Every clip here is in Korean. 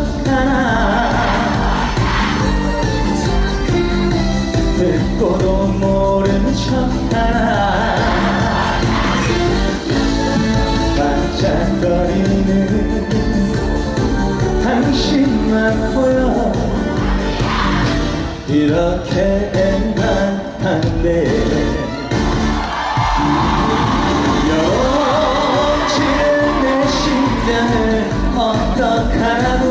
척하나. 듣고도 모른 척하나. 반짝거리는 당신만 보여. 이렇게 행간한데. 여지는 내 심장을 어떡하라고.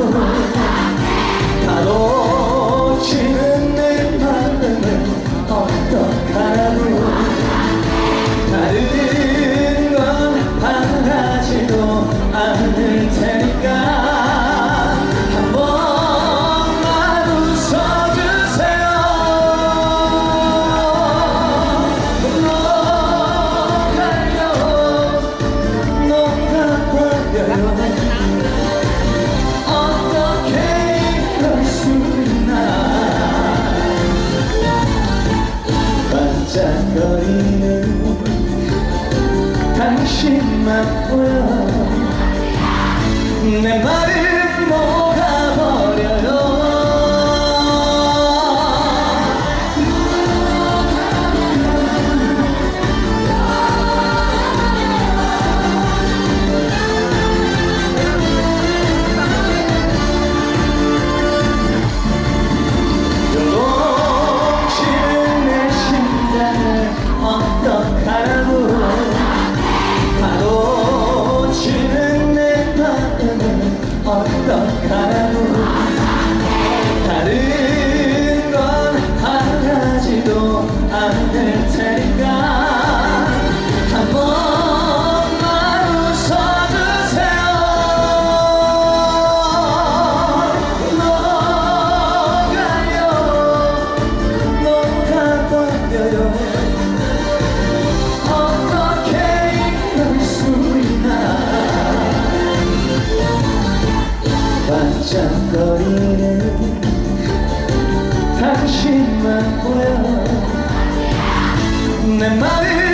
당신만 보여. 내 말은 뭐 어떤가요 다른 건 하나지도 않아. 반짝거리는 당신만 보여 내 마음